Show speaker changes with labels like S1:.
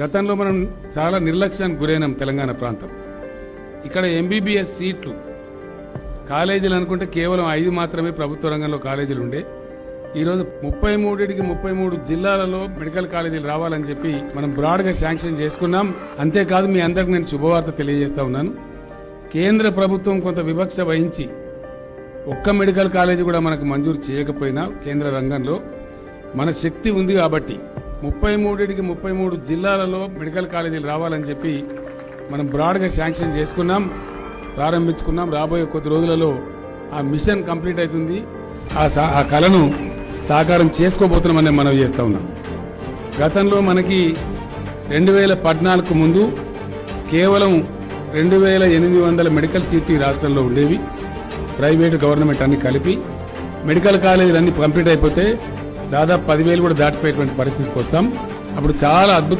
S1: గతంలో మనం చాలా నిర్లక్ష్యానికి గురైనాం తెలంగాణ ప్రాంతం. ఇక్కడ ఎంబీబీఎస్ సీట్లు కాలేజీలు అనుకుంటే కేవలం ఐదు మాత్రమే ప్రభుత్వ రంగంలో కాలేజీలు ఉండే. ఈరోజు ముప్పై మూడింటికి ముప్పై మూడు జిల్లాలలో మెడికల్ కాలేజీలు రావాలని చెప్పి మనం బ్రాడ్గా శాంక్షన్ చేసుకున్నాం. అంతేకాదు మీ అందరికి నేను శుభవార్త తెలియజేస్తా ఉన్నాను. కేంద్ర ప్రభుత్వం కొంత వివక్ష వహించి ఒక్క మెడికల్ కాలేజీ కూడా మనకు మంజూరు చేయకపోయినా కేంద్ర రంగంలో మన శక్తి ఉంది కాబట్టి ముప్పై మూడింటికి ముప్పై మూడు జిల్లాలలో మెడికల్ కాలేజీలు రావాలని చెప్పి మనం బ్రాడ్గా శాంక్షన్ చేసుకున్నాం ప్రారంభించుకున్నాం. రాబోయే కొద్ది రోజులలో ఆ మిషన్ కంప్లీట్ అవుతుంది. ఆ సా- ఆ కళను సాకారం చేసుకోబోతున్నామని మనం చేస్తూ ఉన్నాం. గతంలో మనకి రెండు వేల పద్నాలుగు ముందు కేవలం రెండు వేల ఎనిమిది వందల మెడికల్ సీట్లు రాష్ట్రంలో ఉండేవి. ప్రైవేటు గవర్నమెంట్ అన్ని కలిపి మెడికల్ కాలేజీలు అన్ని కంప్లీట్ అయిపోతే దాదాపు పదివేలు కూడా దాటిపోయేటువంటి పరిస్థితికి వస్తాం. అప్పుడు చాలా అద్భుత